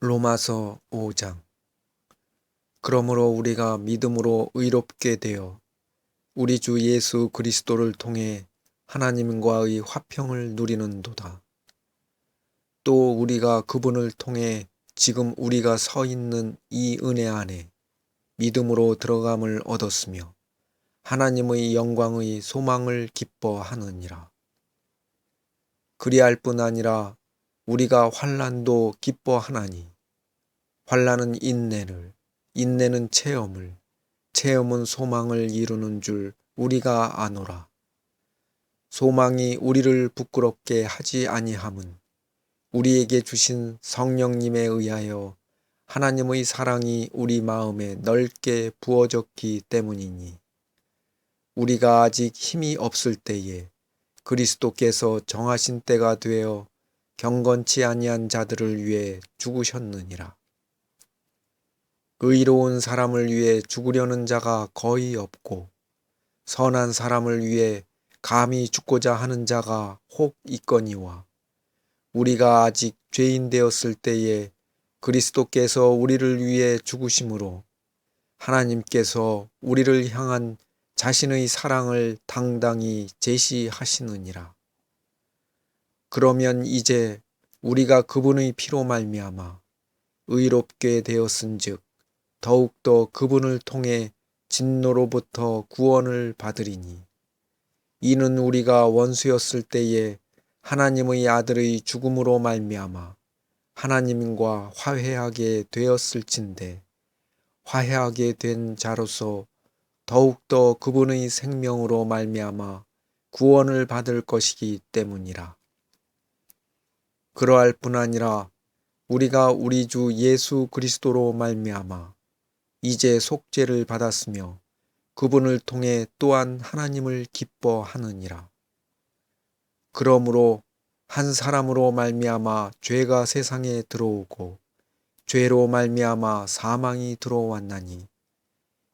로마서 5장 그러므로 우리가 믿음으로 의롭게 되어 우리 주 예수 그리스도를 통해 하나님과의 화평을 누리는도다. 또 우리가 그분을 통해 지금 우리가 서 있는 이 은혜 안에 믿음으로 들어감을 얻었으며 하나님의 영광의 소망을 기뻐하느니라. 그리할 뿐 아니라 우리가 환란도 기뻐하나니 환란은 인내를 인내는 체험을 체험은 소망을 이루는 줄 우리가 아노라. 소망이 우리를 부끄럽게 하지 아니함은 우리에게 주신 성령님에 의하여 하나님의 사랑이 우리 마음에 넓게 부어졌기 때문이니 우리가 아직 힘이 없을 때에 그리스도께서 정하신 때가 되어 경건치 아니한 자들을 위해 죽으셨느니라. 의로운 사람을 위해 죽으려는 자가 거의 없고 선한 사람을 위해 감히 죽고자 하는 자가 혹 있거니와 우리가 아직 죄인 되었을 때에 그리스도께서 우리를 위해 죽으심으로 하나님께서 우리를 향한 자신의 사랑을 당당히 제시하시느니라. 그러면 이제 우리가 그분의 피로 말미암아 의롭게 되었은즉 더욱더 그분을 통해 진노로부터 구원을 받으리니 이는 우리가 원수였을 때에 하나님의 아들의 죽음으로 말미암아 하나님과 화해하게 되었을진데 화해하게 된 자로서 더욱더 그분의 생명으로 말미암아 구원을 받을 것이기 때문이라. 그러할 뿐 아니라 우리가 우리 주 예수 그리스도로 말미암아 이제 속죄를 받았으며 그분을 통해 또한 하나님을 기뻐하느니라. 그러므로 한 사람으로 말미암아 죄가 세상에 들어오고 죄로 말미암아 사망이 들어왔나니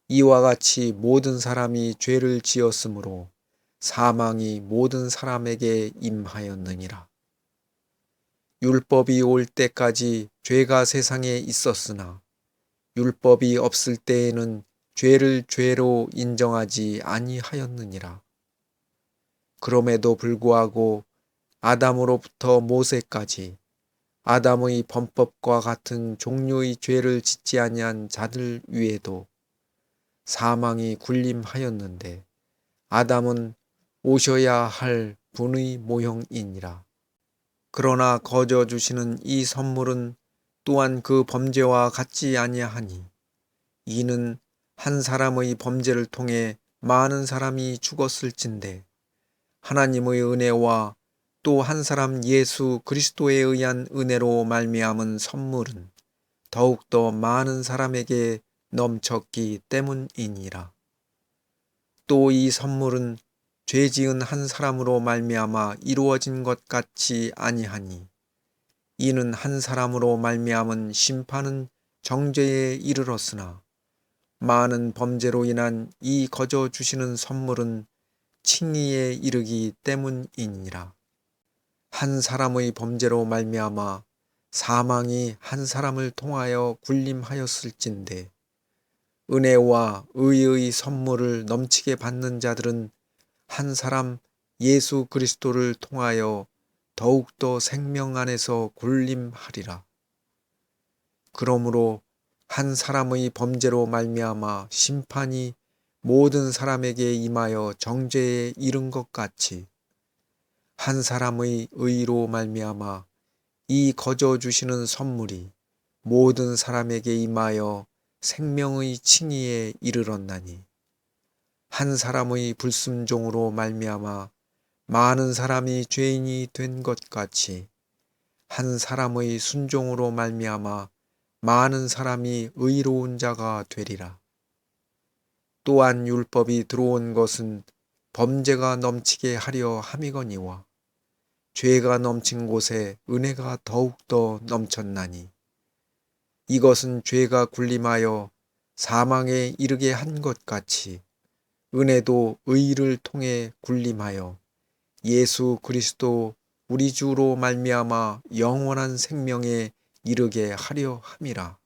이와 같이 모든 사람이 죄를 지었으므로 사망이 모든 사람에게 임하였느니라. 율법이 올 때까지 죄가 세상에 있었으나 율법이 없을 때에는 죄를 죄로 인정하지 아니하였느니라. 그럼에도 불구하고 아담으로부터 모세까지 아담의 범법과 같은 종류의 죄를 짓지 아니한 자들 위에도 사망이 군림하였는데 아담은 오셔야 할 분의 모형이니라. 그러나 거저 주시는 이 선물은 또한 그 범죄와 같지 아니하니 이는 한 사람의 범죄를 통해 많은 사람이 죽었을진데 하나님의 은혜와 또 한 사람 예수 그리스도에 의한 은혜로 말미암은 선물은 더욱더 많은 사람에게 넘쳤기 때문이니라. 또 이 선물은 죄 지은 한 사람으로 말미암아 이루어진 것 같이 아니하니 이는 한 사람으로 말미암은 심판은 정죄에 이르렀으나 많은 범죄로 인한 이 거저 주시는 선물은 칭의에 이르기 때문이니라. 한 사람의 범죄로 말미암아 사망이 한 사람을 통하여 군림하였을진데 은혜와 의의 선물을 넘치게 받는 자들은 한 사람 예수 그리스도를 통하여 더욱더 생명 안에서 군림하리라. 그러므로 한 사람의 범죄로 말미암아 심판이 모든 사람에게 임하여 정죄에 이른 것 같이 한 사람의 의로 말미암아 이 거저 주시는 선물이 모든 사람에게 임하여 생명의 칭의에 이르렀나니 한 사람의 불순종으로 말미암아 많은 사람이 죄인이 된 것 같이 한 사람의 순종으로 말미암아 많은 사람이 의로운 자가 되리라. 또한 율법이 들어온 것은 범죄가 넘치게 하려 함이거니와 죄가 넘친 곳에 은혜가 더욱더 넘쳤나니 이것은 죄가 군림하여 사망에 이르게 한 것 같이 은혜도 의를 통해 군림하여 예수 그리스도 우리 주로 말미암아 영원한 생명에 이르게 하려 함이라.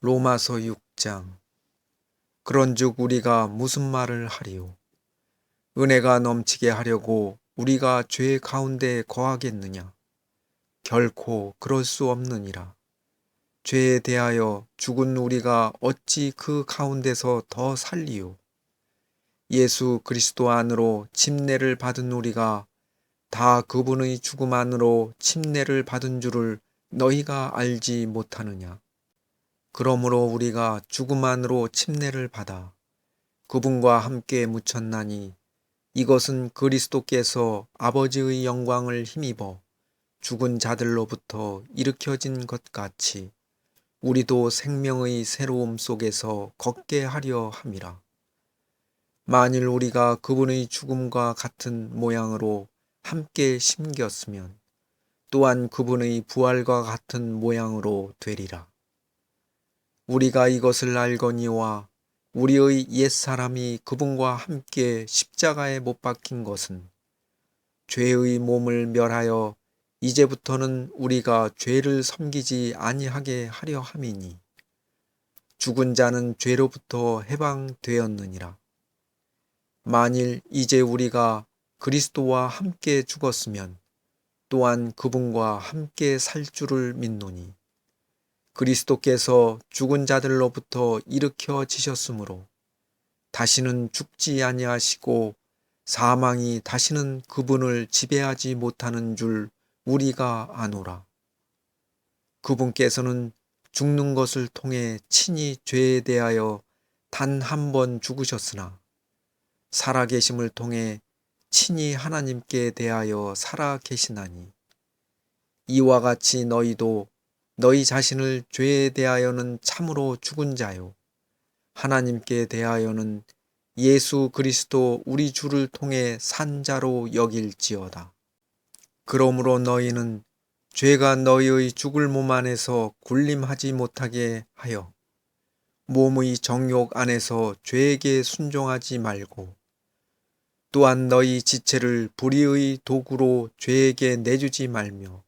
로마서 6장. 그런즉 우리가 무슨 말을 하리요? 은혜가 넘치게 하려고 우리가 죄 가운데 거하겠느냐? 결코 그럴 수 없느니라 죄에 대하여 죽은 우리가 어찌 그 가운데서 더 살리요 예수 그리스도 안으로 침례를 받은 우리가 다 그분의 죽음 안으로 침례를 받은 줄을 너희가 알지 못하느냐? 그러므로 우리가 죽음 안으로 침례를 받아 그분과 함께 묻혔나니 이것은 그리스도께서 아버지의 영광을 힘입어 죽은 자들로부터 일으켜진 것 같이 우리도 생명의 새로움 속에서 걷게 하려 함이라. 만일 우리가 그분의 죽음과 같은 모양으로 함께 심겼으면 또한 그분의 부활과 같은 모양으로 되리라. 우리가 이것을 알거니와 우리의 옛사람이 그분과 함께 십자가에 못 박힌 것은 죄의 몸을 멸하여 이제부터는 우리가 죄를 섬기지 아니하게 하려 함이니 죽은 자는 죄로부터 해방되었느니라. 만일 이제 우리가 그리스도와 함께 죽었으면 또한 그분과 함께 살 줄을 믿노니 그리스도께서 죽은 자들로부터 일으켜 지셨으므로 다시는 죽지 아니하시고 사망이 다시는 그분을 지배하지 못하는 줄 우리가 아노라. 그분께서는 죽는 것을 통해 친히 죄에 대하여 단 한 번 죽으셨으나 살아계심을 통해 친히 하나님께 대하여 살아 계시나니 이와 같이 너희도 너희 자신을 죄에 대하여는 참으로 죽은 자요. 하나님께 대하여는 예수 그리스도 우리 주를 통해 산 자로 여길지어다. 그러므로 너희는 죄가 너희의 죽을 몸 안에서 군림하지 못하게 하여 몸의 정욕 안에서 죄에게 순종하지 말고 또한 너희 지체를 불의의 도구로 죄에게 내주지 말며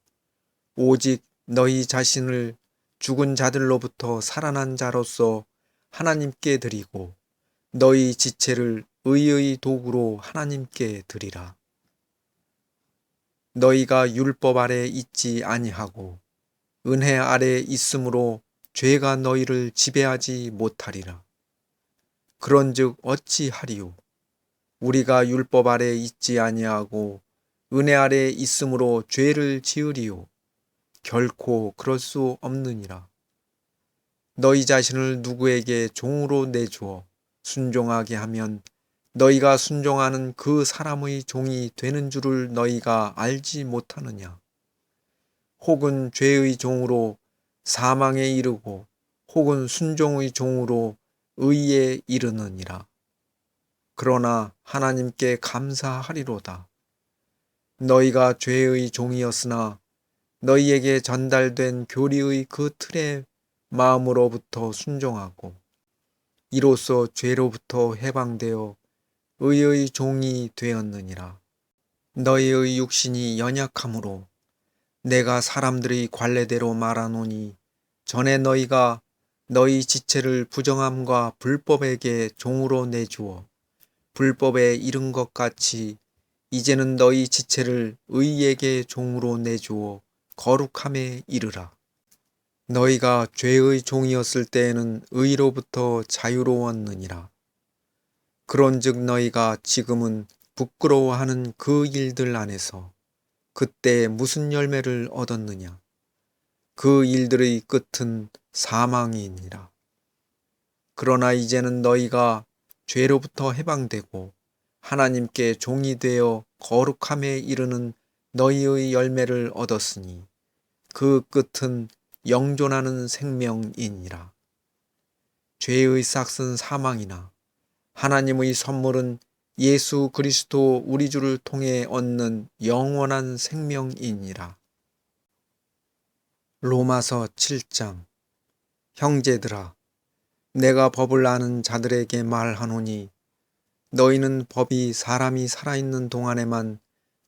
오직 너희 자신을 죽은 자들로부터 살아난 자로서 하나님께 드리고 너희 지체를 의의 도구로 하나님께 드리라. 너희가 율법 아래 있지 아니하고 은혜 아래 있으므로 죄가 너희를 지배하지 못하리라. 그런즉 어찌하리요? 우리가 율법 아래 있지 아니하고 은혜 아래 있으므로 죄를 지으리요? 결코 그럴 수 없느니라. 너희 자신을 누구에게 종으로 내주어 순종하게 하면 너희가 순종하는 그 사람의 종이 되는 줄을 너희가 알지 못하느냐. 혹은 죄의 종으로 사망에 이르고 혹은 순종의 종으로 의에 이르느니라. 그러나 하나님께 감사하리로다. 너희가 죄의 종이었으나 너희에게 전달된 교리의 그 틀에 마음으로부터 순종하고 이로써 죄로부터 해방되어 의의 종이 되었느니라. 너희의 육신이 연약함으로 내가 사람들의 관례대로 말하노니 전에 너희가 너희 지체를 부정함과 불법에게 종으로 내주어 불법에 이른 것 같이 이제는 너희 지체를 의에게 종으로 내주어 거룩함에 이르라. 너희가 죄의 종이었을 때에는 의로부터 자유로웠느니라. 그런즉 너희가 지금은 부끄러워하는 그 일들 안에서 그때 무슨 열매를 얻었느냐? 그 일들의 끝은 사망이니라. 그러나 이제는 너희가 죄로부터 해방되고 하나님께 종이 되어 거룩함에 이르는 너희의 열매를 얻었으니 그 끝은 영존하는 생명이니라. 죄의 싹은 사망이나 하나님의 선물은 예수 그리스도 우리 주를 통해 얻는 영원한 생명이니라. 로마서 7장 형제들아 내가 법을 아는 자들에게 말하노니 너희는 법이 사람이 살아있는 동안에만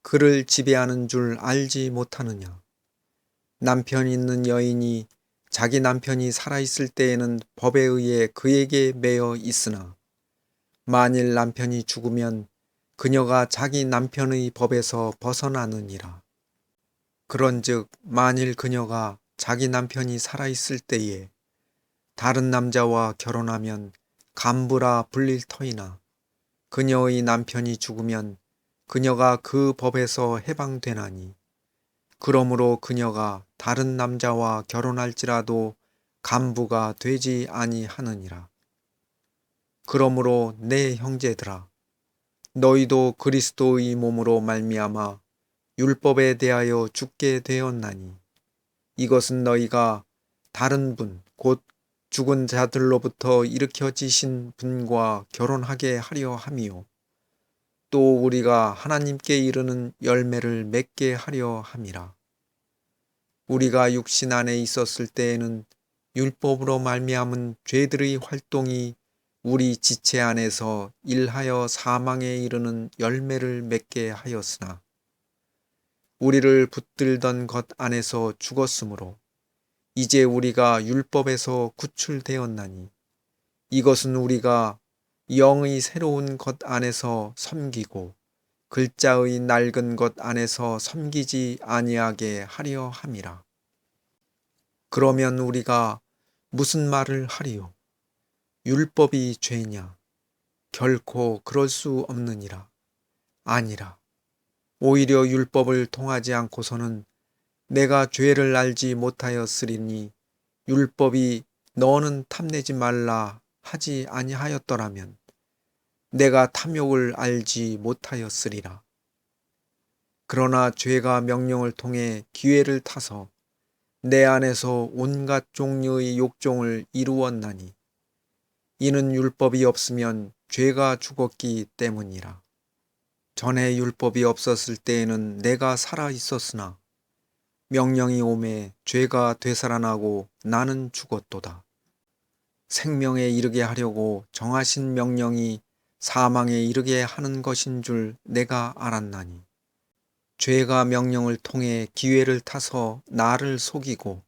그를 지배하는 줄 알지 못하느냐. 남편 있는 여인이 자기 남편이 살아있을 때에는 법에 의해 그에게 매여 있으나 만일 남편이 죽으면 그녀가 자기 남편의 법에서 벗어나느니라. 그런즉 만일 그녀가 자기 남편이 살아있을 때에 다른 남자와 결혼하면 간부라 불릴 터이나 그녀의 남편이 죽으면 그녀가 그 법에서 해방되나니 그러므로 그녀가 다른 남자와 결혼할지라도 간부가 되지 아니하느니라. 그러므로 내 형제들아 너희도 그리스도의 몸으로 말미암아 율법에 대하여 죽게 되었나니 이것은 너희가 다른 분 곧 죽은 자들로부터 일으켜지신 분과 결혼하게 하려 함이요. 또 우리가 하나님께 이르는 열매를 맺게 하려 함이라. 우리가 육신 안에 있었을 때에는 율법으로 말미암은 죄들의 활동이 우리 지체 안에서 일하여 사망에 이르는 열매를 맺게 하였으나 우리를 붙들던 것 안에서 죽었으므로 이제 우리가 율법에서 구출되었나니 이것은 우리가 영의 새로운 것 안에서 섬기고 글자의 낡은 것 안에서 섬기지 아니하게 하려 함이라. 그러면 우리가 무슨 말을 하리요? 율법이 죄냐? 결코 그럴 수 없느니라. 아니라. 오히려 율법을 통하지 않고서는 내가 죄를 알지 못하였으리니 율법이 너는 탐내지 말라 하지 아니하였더라면 내가 탐욕을 알지 못하였으리라. 그러나 죄가 명령을 통해 기회를 타서 내 안에서 온갖 종류의 욕종을 이루었나니 이는 율법이 없으면 죄가 죽었기 때문이라. 전에 율법이 없었을 때에는 내가 살아 있었으나 명령이 오매 죄가 되살아나고 나는 죽었도다. 생명에 이르게 하려고 정하신 명령이 사망에 이르게 하는 것인 줄 내가 알았나니 죄가 명령을 통해 기회를 타서 나를 속이고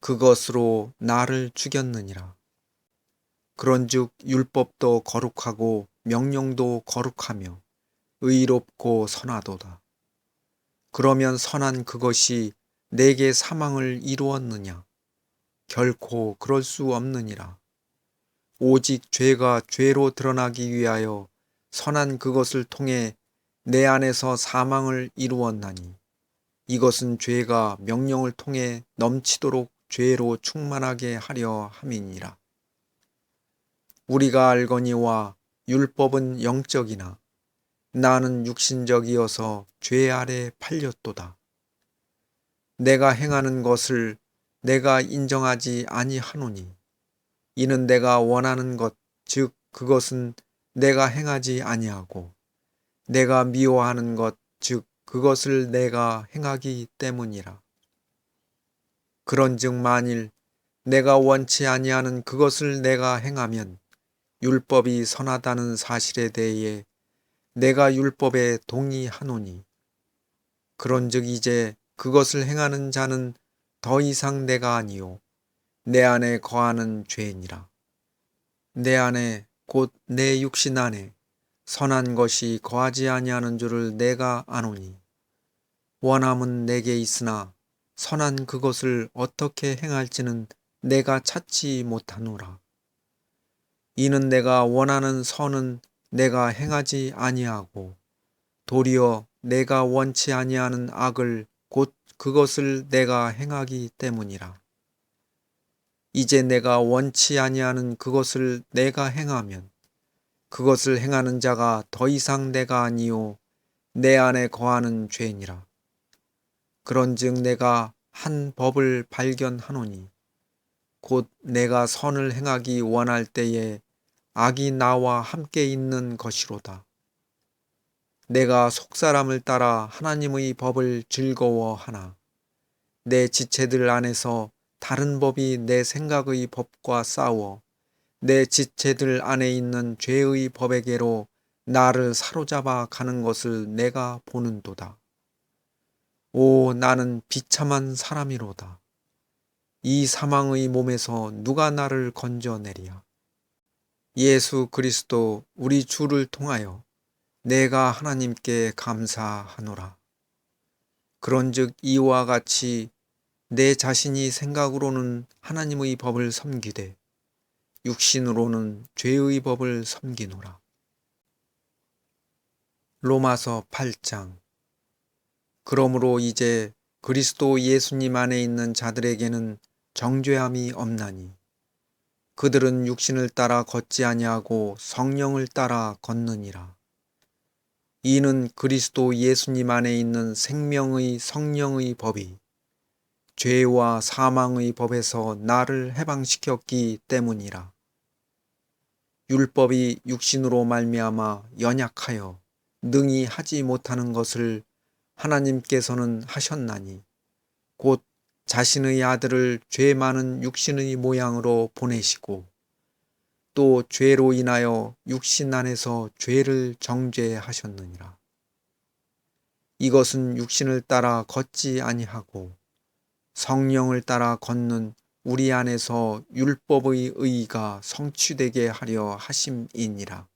그것으로 나를 죽였느니라. 그런즉 율법도 거룩하고 명령도 거룩하며 의롭고 선하도다. 그러면 선한 그것이 내게 사망을 이루었느냐? 결코 그럴 수 없느니라. 오직 죄가 죄로 드러나기 위하여 선한 그것을 통해 내 안에서 사망을 이루었나니 이것은 죄가 명령을 통해 넘치도록 죄로 충만하게 하려 함이니라. 우리가 알거니와 율법은 영적이나 나는 육신적이어서 죄 아래 팔렸도다. 내가 행하는 것을 내가 인정하지 아니하노니 이는 내가 원하는 것 즉 그것은 내가 행하지 아니하고 내가 미워하는 것 즉 그것을 내가 행하기 때문이라. 그런즉 만일 내가 원치 아니하는 그것을 내가 행하면 율법이 선하다는 사실에 대해 내가 율법에 동의하노니 그런즉 이제 그것을 행하는 자는 더 이상 내가 아니요 내 안에 거하는 죄니라. 내 안에 곧 내 육신 안에 선한 것이 거하지 아니하는 줄을 내가 아노니 원함은 내게 있으나 선한 그것을 어떻게 행할지는 내가 찾지 못하노라 이는 내가 원하는 선은 내가 행하지 아니하고 도리어 내가 원치 아니하는 악을 곧 그것을 내가 행하기 때문이라. 이제 내가 원치 아니하는 그것을 내가 행하면 그것을 행하는 자가 더 이상 내가 아니요 내 안에 거하는 죄니라. 그런즉 내가 한 법을 발견하노니 곧 내가 선을 행하기 원할 때에 악이 나와 함께 있는 것이로다. 내가 속사람을 따라 하나님의 법을 즐거워하나 내 지체들 안에서 다른 법이 내 생각의 법과 싸워 내 지체들 안에 있는 죄의 법에게로 나를 사로잡아 가는 것을 내가 보는도다. 오, 나는 비참한 사람이로다. 이 사망의 몸에서 누가 나를 건져내리야. 예수 그리스도 우리 주를 통하여 내가 하나님께 감사하노라. 그런즉 이와 같이 내 자신이 생각으로는 하나님의 법을 섬기되 육신으로는 죄의 법을 섬기노라. 로마서 8장 그러므로 이제 그리스도 예수님 안에 있는 자들에게는 정죄함이 없나니 그들은 육신을 따라 걷지 아니하고 성령을 따라 걷느니라. 이는 그리스도 예수님 안에 있는 생명의 성령의 법이 죄와 사망의 법에서 나를 해방시켰기 때문이라. 율법이 육신으로 말미암아 연약하여 능히 하지 못하는 것을 하나님께서는 하셨나니 곧 자신의 아들을 죄 많은 육신의 모양으로 보내시고 또 죄로 인하여 육신 안에서 죄를 정죄하셨느니라. 이것은 육신을 따라 걷지 아니하고 성령을 따라 걷는 우리 안에서 율법의 의가 성취되게 하려 하심이니라.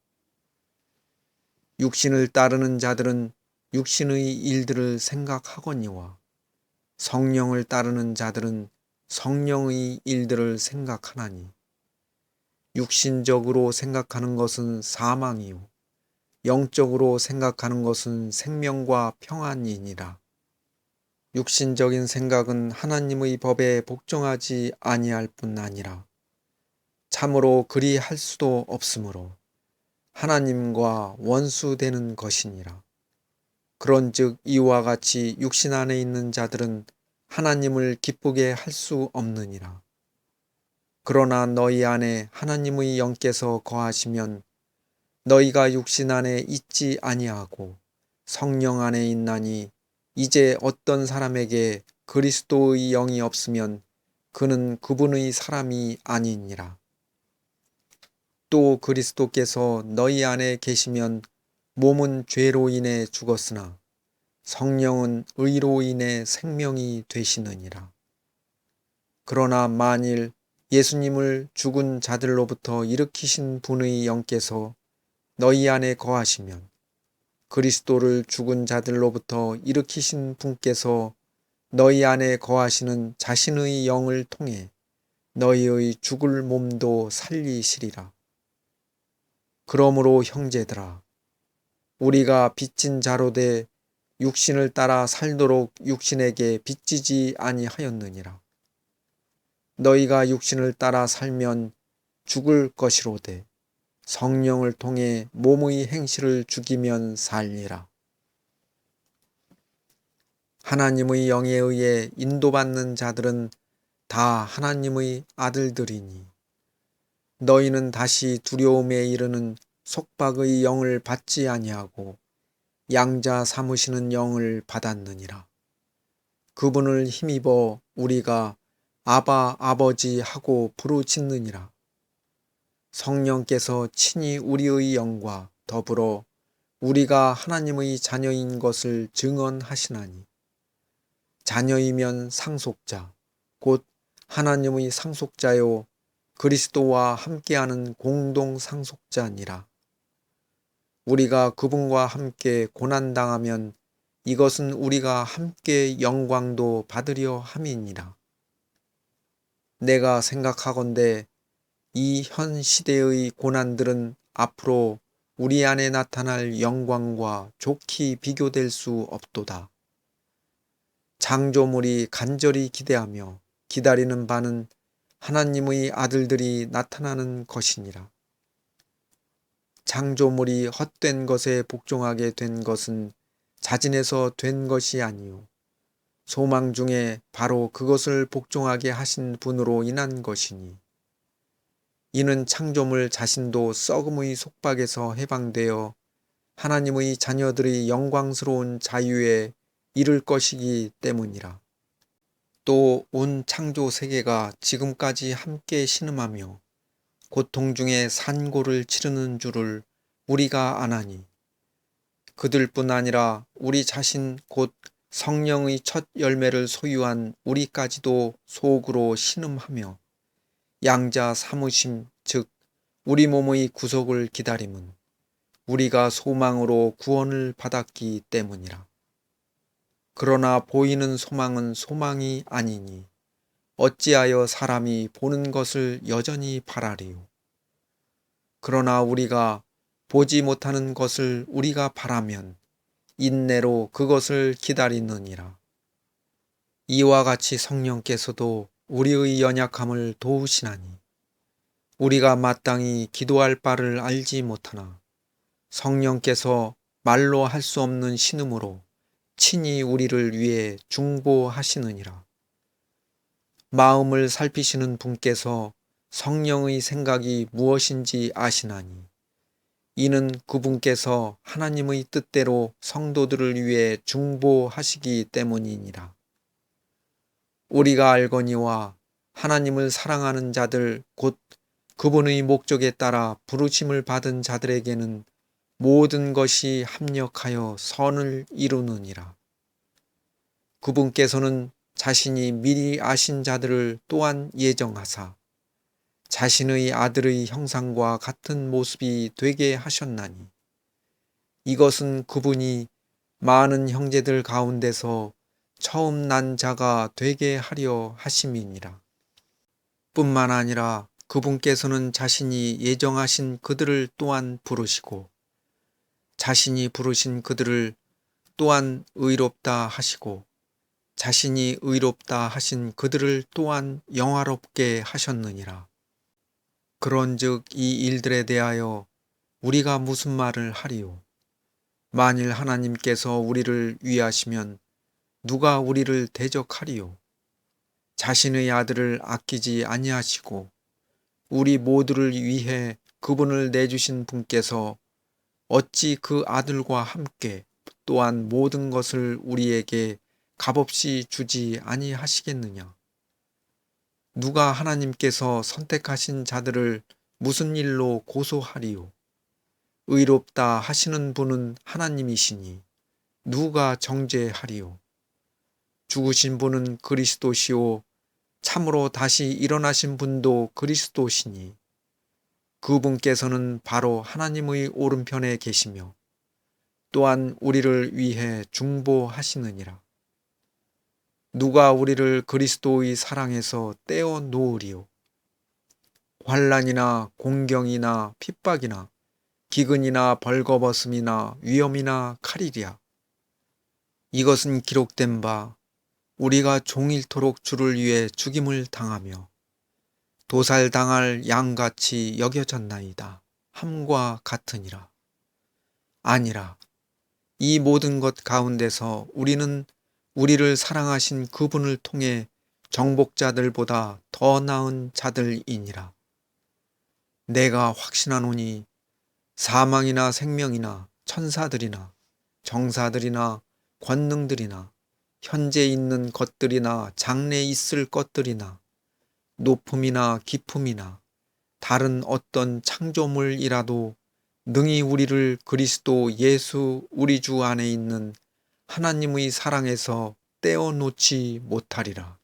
육신을 따르는 자들은 육신의 일들을 생각하거니와 성령을 따르는 자들은 성령의 일들을 생각하나니 육신적으로 생각하는 것은 사망이요 영적으로 생각하는 것은 생명과 평안이니라. 육신적인 생각은 하나님의 법에 복종하지 아니할 뿐 아니라 참으로 그리 할 수도 없으므로 하나님과 원수되는 것이니라. 그런즉 이와 같이 육신 안에 있는 자들은 하나님을 기쁘게 할 수 없느니라. 그러나 너희 안에 하나님의 영께서 거하시면 너희가 육신 안에 있지 아니하고 성령 안에 있나니 이제 어떤 사람에게 그리스도의 영이 없으면 그는 그분의 사람이 아니니라. 또 그리스도께서 너희 안에 계시면 몸은 죄로 인해 죽었으나 성령은 의로 인해 생명이 되시느니라. 그러나 만일 예수님을 죽은 자들로부터 일으키신 분의 영께서 너희 안에 거하시면 그리스도를 죽은 자들로부터 일으키신 분께서 너희 안에 거하시는 자신의 영을 통해 너희의 죽을 몸도 살리시리라. 그러므로 형제들아 우리가 빚진 자로 돼 육신을 따라 살도록 육신에게 빚지지 아니하였느니라. 너희가 육신을 따라 살면 죽을 것이로되 성령을 통해 몸의 행실을 죽이면 살리라. 하나님의 영에 의해 인도받는 자들은 다 하나님의 아들들이니 너희는 다시 두려움에 이르는 속박의 영을 받지 아니하고 양자 삼으시는 영을 받았느니라. 그분을 힘입어 우리가 아바 아버지 하고 부르짖느니라. 성령께서 친히 우리의 영과 더불어 우리가 하나님의 자녀인 것을 증언하시나니 자녀이면 상속자 곧 하나님의 상속자요 그리스도와 함께하는 공동 상속자니라. 우리가 그분과 함께 고난당하면 이것은 우리가 함께 영광도 받으려 함이니라. 내가 생각하건대 이 현 시대의 고난들은 앞으로 우리 안에 나타날 영광과 좋게 비교될 수 없도다. 장조물이 간절히 기대하며 기다리는 바는 하나님의 아들들이 나타나는 것이니라. 창조물이 헛된 것에 복종하게 된 것은 자진해서 된 것이 아니요 소망 중에 바로 그것을 복종하게 하신 분으로 인한 것이니 이는 창조물 자신도 썩음의 속박에서 해방되어 하나님의 자녀들이 영광스러운 자유에 이를 것이기 때문이라. 또 온 창조 세계가 지금까지 함께 신음하며 고통 중에 산고를 치르는 줄을 우리가 아나니 그들뿐 아니라 우리 자신 곧 성령의 첫 열매를 소유한 우리까지도 속으로 신음하며 양자 사무심 즉 우리 몸의 구속을 기다림은 우리가 소망으로 구원을 받았기 때문이라. 그러나 보이는 소망은 소망이 아니니 어찌하여 사람이 보는 것을 여전히 바라리요. 그러나 우리가 보지 못하는 것을 우리가 바라면 인내로 그것을 기다리느니라. 이와 같이 성령께서도 우리의 연약함을 도우시나니 우리가 마땅히 기도할 바를 알지 못하나 성령께서 말로 할 수 없는 신음으로 친히 우리를 위해 중보하시느니라. 마음을 살피시는 분께서 성령의 생각이 무엇인지 아시나니 이는 그분께서 하나님의 뜻대로 성도들을 위해 중보하시기 때문이니라. 우리가 알거니와 하나님을 사랑하는 자들 곧 그분의 목적에 따라 부르심을 받은 자들에게는 모든 것이 합력하여 선을 이루느니라. 그분께서는 자신이 미리 아신 자들을 또한 예정하사 자신의 아들의 형상과 같은 모습이 되게 하셨나니 이것은 그분이 많은 형제들 가운데서 처음 난 자가 되게 하려 하심이니라. 뿐만 아니라 그분께서는 자신이 예정하신 그들을 또한 부르시고 자신이 부르신 그들을 또한 의롭다 하시고 자신이 의롭다 하신 그들을 또한 영화롭게 하셨느니라. 그런즉 이 일들에 대하여 우리가 무슨 말을 하리요? 만일 하나님께서 우리를 위하시면 누가 우리를 대적하리요? 자신의 아들을 아끼지 아니하시고 우리 모두를 위해 그분을 내주신 분께서 어찌 그 아들과 함께 또한 모든 것을 우리에게 값없이 주지 아니하시겠느냐? 누가 하나님께서 선택하신 자들을 무슨 일로 고소하리요? 의롭다 하시는 분은 하나님이시니 누가 정죄하리요? 죽으신 분은 그리스도시요 참으로 다시 일어나신 분도 그리스도시니 그분께서는 바로 하나님의 오른편에 계시며 또한 우리를 위해 중보하시느니라. 누가 우리를 그리스도의 사랑에서 떼어 놓으리요. 환란이나 공경이나 핍박이나 기근이나 벌거벗음이나 위험이나 칼이랴. 이것은 기록된 바 우리가 종일토록 주를 위해 죽임을 당하며 도살당할 양같이 여겨졌나이다. 함과 같으니라. 아니라 이 모든 것 가운데서 우리는 우리를 사랑하신 그분을 통해 정복자들보다 더 나은 자들이니라. 내가 확신하노니 사망이나 생명이나 천사들이나 정사들이나 권능들이나 현재 있는 것들이나 장래 있을 것들이나 높음이나 기품이나 다른 어떤 창조물이라도 능히 우리를 그리스도 예수 우리 주 안에 있는 하나님의 사랑에서 떼어놓지 못하리라.